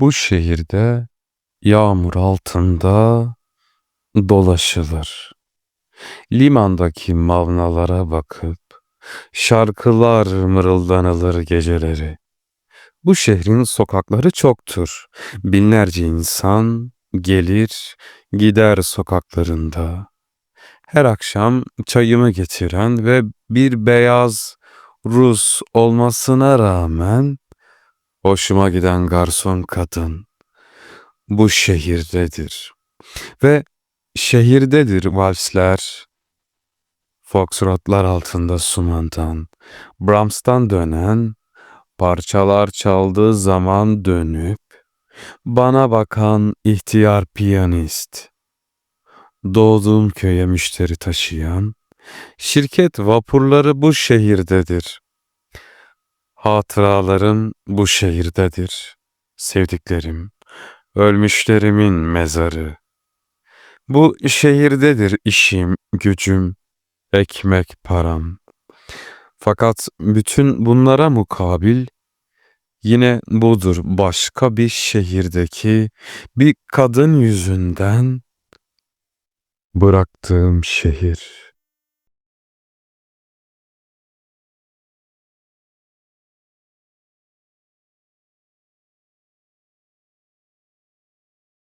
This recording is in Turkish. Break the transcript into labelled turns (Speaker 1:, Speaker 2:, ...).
Speaker 1: Bu şehirde yağmur altında dolaşılır. Limandaki mavnalara bakıp şarkılar mırıldanılır geceleri. Bu şehrin sokakları çoktur. Binlerce insan gelir gider sokaklarında. Her akşam çayımı getiren ve bir beyaz Rus olmasına rağmen hoşuma giden garson kadın bu şehirdedir. Ve şehirdedir valsler, foxtrotlar altında sumandan, Brahms'tan dönen, parçalar çaldığı zaman dönüp, bana bakan ihtiyar piyanist, doğduğum köye müşteri taşıyan, şirket vapurları bu şehirdedir. Hatıralarım bu şehirdedir. Sevdiklerim, ölmüşlerimin mezarı. Bu şehirdedir işim, gücüm, ekmek param. Fakat bütün bunlara mukabil yine budur başka bir şehirdeki bir kadın yüzünden bıraktığım şehir.